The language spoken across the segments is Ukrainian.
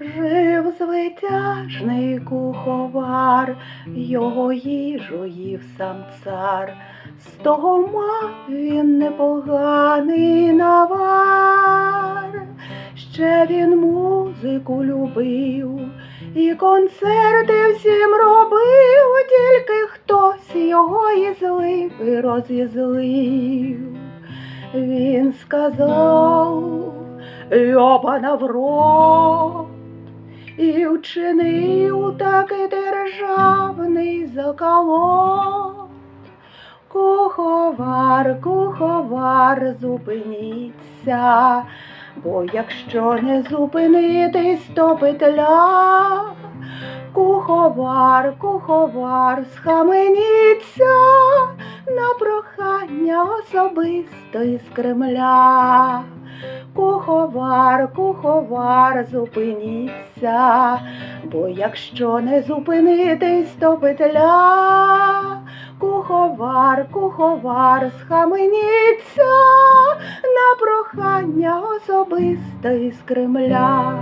Жив звитяжний куховар, його їжу їв сам цар. З того мав він непоганий навар. Ще він музику любив і концерти всім робив, тільки хтось його і злив і розізлив. Він сказав, йобана в рот, і вчинив таки державний заколот. Куховар, куховар, зупиніться, бо якщо не зупинитись, то петля. Куховар, куховар, схаменіться особисто із Кремля. Куховар, куховар, зупиніться, бо якщо не зупинитись, то петля. Куховар, куховар, схаменіться на прохання особисто із Кремля.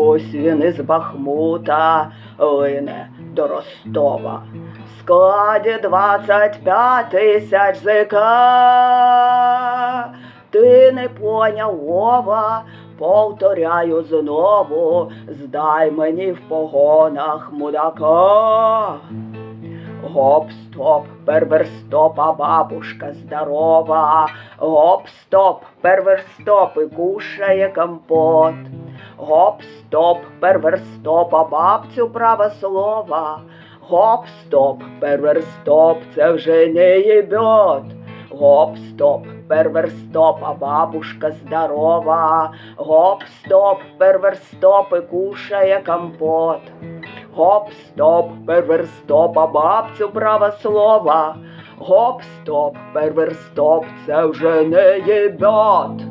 Ось він із Бахмута лине до Ростова. В складі двадцять п'ять тисяч зика. Ти не поняв Вова, повторяю знову, здай мені в погонах мудака. Гоп, стоп, перверстопа, бабушка здорова. Гоп, стоп, перверстоп і кушає компот. Гоп, стоп, перверстопа, бабцю права слова. Гоп, стоп, перверстоп, це вже не єбет. Гоп, стоп, перверстопа, бабушка здорова. Гоп, стоп, перверстоп і кушає компот. Гоп, стоп, перверстопа, бабцю права слова. Гоп, стоп, перверстоп, це вже не єбет.